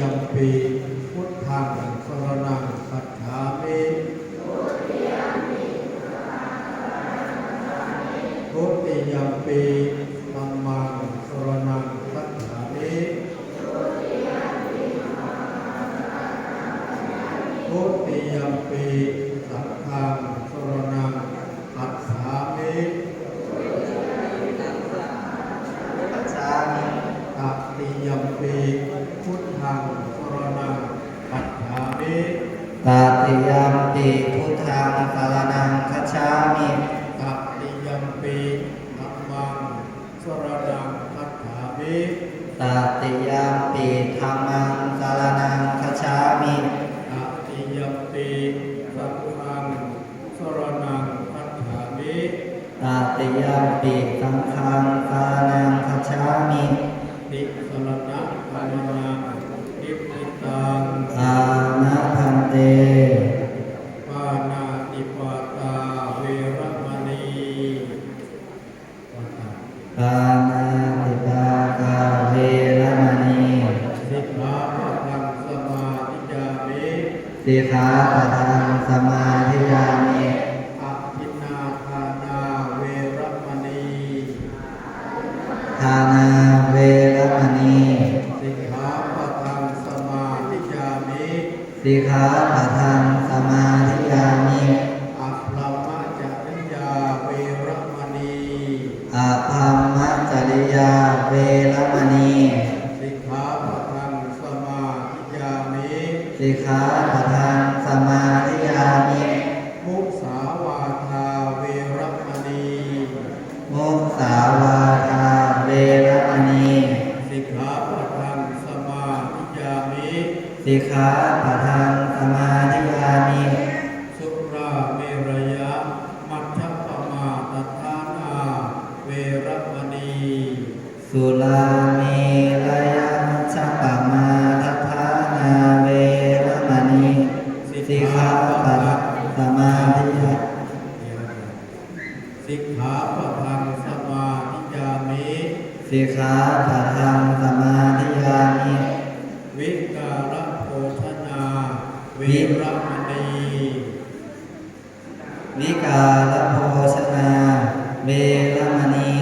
ยมปีพุทธังสรณังคัจฉามิทุติยมปีธัมมังสรนังคัจฉามิทุติยมปีสังฆังสรนังคัจฉามิ ปัจจามิ ตติยมปีพุทธังสรนังคัจฉามิ ตาติยามปิพุทธังสารนังคัจฉามิตัติยมปีธัมมังสรนังคัจฉามิตาติยามปิธรรมังสารนังคัจฉามิตัติยมปีสังฆังสรนังคัจฉามิตาติยามปิสังฆังสารนังคัจฉามิติ สิกขาปะทังสมาธิยา สิกขาปะทังสมาธิยามิสุราเมรยะมัชฌปมาตทานาเวรมณีสุลาเมรยมัชฌปมาทัฏฐานาเวรมณีสิกขาปะทังสมาธิยาสิกขาปะทังสมาธิยามิสิกขาปะทังสมาธิยามิวิ วรมณีวิกาลโภชนาเวรมณี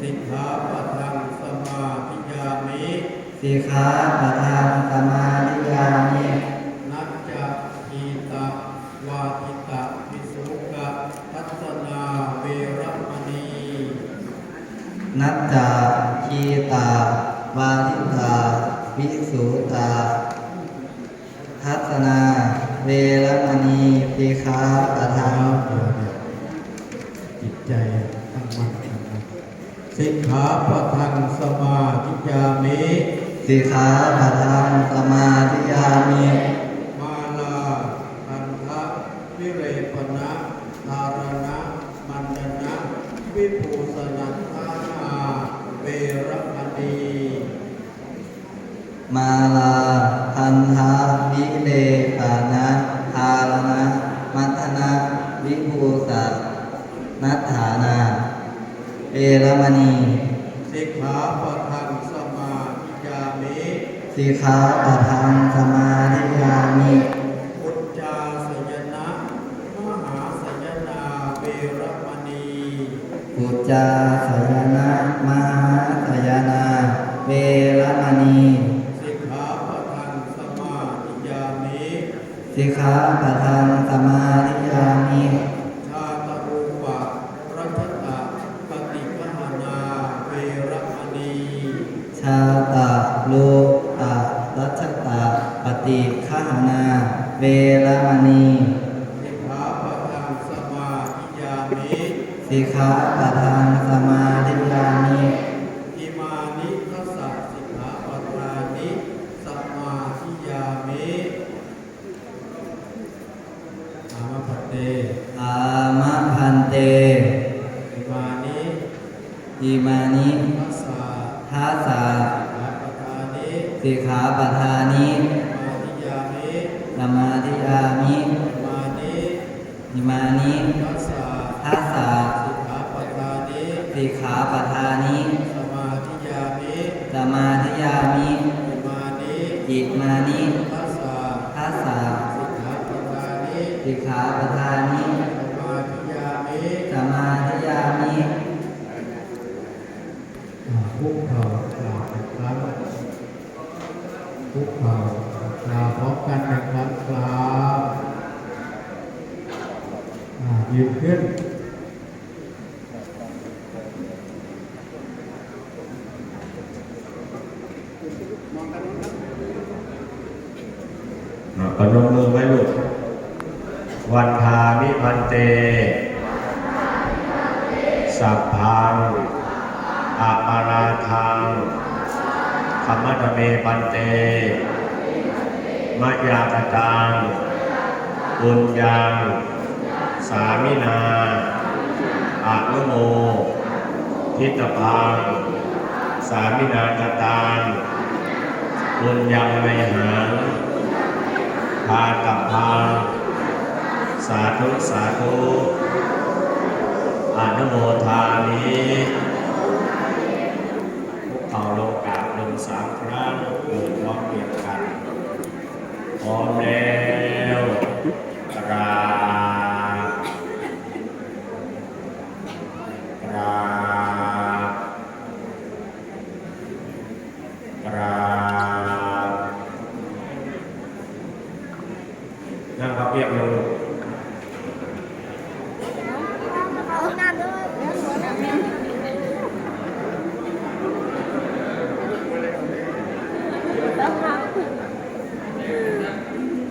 สิกขาปะทังสมาธิยามิสิกขาปะทัง สิกขาปะทังสมาธิยามิสิกขาปะทังสมาธิยามิมาลาคันทะวิเรปนะธารณะมันดนะวิภูสนัทธานาเวรมณีมาลาพันธาวิเลปานะทารณะมัทนะวิภูสัตนัฏฐานา เวรมณีสิสิกขาปะทังสมาธิยามิสิกขาปะทังสมาธิยามิอุจจาสยนะมหาสยนาเวรมณีอุจจาสยนะมหาสยนาเวรมณีสิกขาปะทังสมาธิยามิสิกขาปะทัง สิกขาปะทังสมาธิยามิอิมานิทัสสะสิกขาปะทานิสมาธิยามิอามะปะเตอามะพันเตอิมานิอิมานิทัสสะทัสสะสิกขาปะทานิสิกขาปทานิสมาธิยามิสมาธิยามิอิมานิอิมานิทัสสะทัสสะสิ กขาปะทานิสิกขาปทานิสมาธิยามิสมาธิยามิอิมานิอิมานิทัสสะทัสสะสิกขาปะทานิสิกขาปทานิสมาธิยามิสมาธิยามิอ่าคุกเข่ากราบอีกครั้งคุกเข่ากราบพร้อมกันอีกครั้งกราบอ่ายืนขึ้น พนมมือไว้ลูกวันทามิพันเต สัพพังอาปาราทังธรรมะเมพันเตมะยากตังบุญยัง สามินาอานุโม ทิตพัง สามินากตังบุญยังไมหัง พากับพาสาธุสาธุอนุโมทานิพวกเขาลงกราบลงสามครั้งเกิดร้องเกียรกันพร้อมแล้วกราบกราบกราบ นั่งพับเพียบลง เอาหน้าด้วยแล้วครับ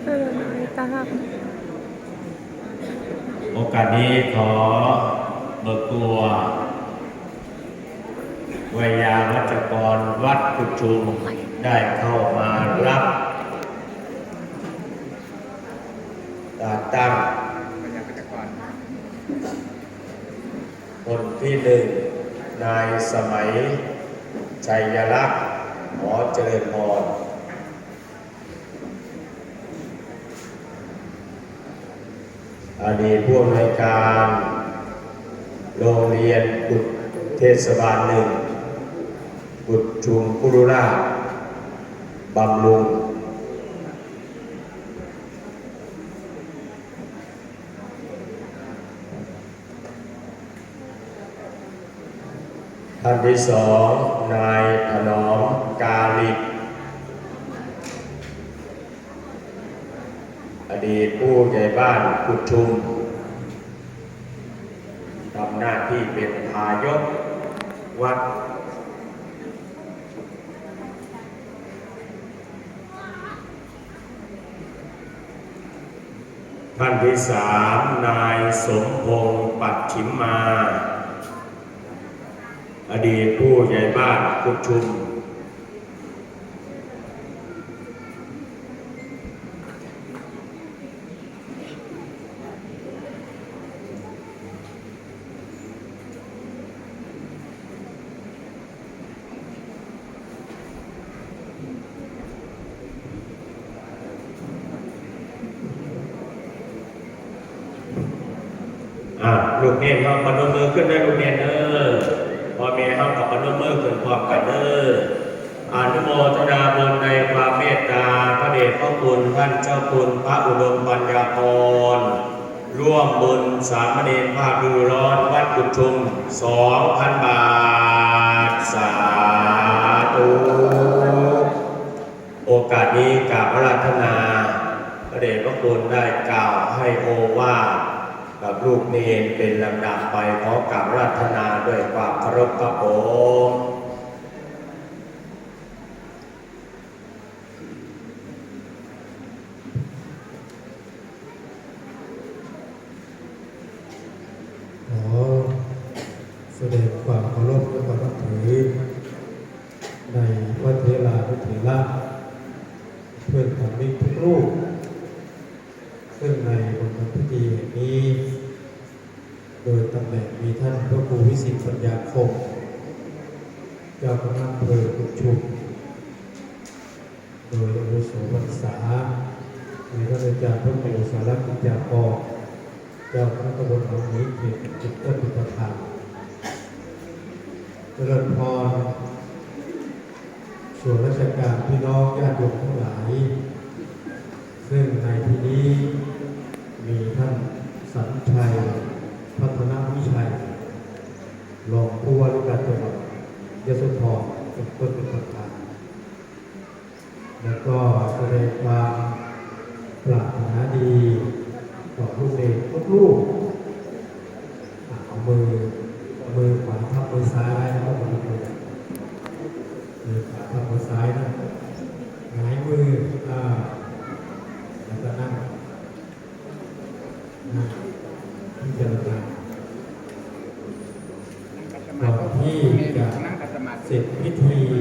เออไม่ตามโอกาสนี้ขอเบิกตัววายาวัจกรวัดกุชุมได้เข้ามารับตาตั้งคนที่หนึ่งนายสมัยชัยลักษณ์หอเจริญพร อดีตผู้อำนวยการ โรงเรียนกุดเทศบาลหนึ่งกุดชุมกุรุราชบำรุงท่านที่สองนายถนอมกาลิก อ ดีตผู้ใหญ่บ้านกุชุมทำหน้าที่เป็นทายกวัด ท่านที่สามนายสมพงษ์ปัดฉิมมา อดีตผู้ใหญ่บ้านกุชุม อะลูกเนนเราพนมมือขึ้นได้ลูกเนนเออพ่อแม่เฮากับพนมมือขึ้นพร้อมกันเด้ออนุโมทนาบุญในความเมตตาพระเดชพระคุณท่านเจ้าคุณพระอุดมปัญญาพรร่วมบุญสามเณรภาคดูร้อนวัดกุดชุม2,000บาทสาธุโอกาสนี้กราบพระราธนาพระเดชพระคุณได้กล่าวให้โอวาท กับลูกเนรเป็นลำดับไปขอกราบพระราธนาด้วยความเคารพครับผม ขอแสดงความเคารพและความนับถือในวัดเทลานุเถระเพื่อนของมิตรทุกรูป ซึ่งในบนพิธีแห่งนี้ โดย ตำแหน่งมีท่านพระครูวิสิตปัญญาคม เจ้าคณะอำเภอกุชุม โดยอาวุโสพรรษาในท่านอาจารย์พระครูสารกิจจากรเจ้าคณะตำบลหนองนี้เขตจิตเตอร์ปิตธรรมเจริญพร ส่วนราชการพี่น้องญาติโยมทั้งหลาย ซึ่งในที่นี้มีท่านสันชัยพัฒนา รองผู้ว่าราชการจังหวัดยโสธรเป็นต้นเป็นประธานแล้วก็แสดงความปรารถนาดีต่อลูกเด็กทุกลูกอะเอามือมือขวาทับมือซ้ายไว้แล้วก็มือมือมือขวาทับมือซ้ายนะหงายมืออ่าแล้วก็นั่งนั่งที่จะนั่งก่อนที่จะเส ร็จพิธี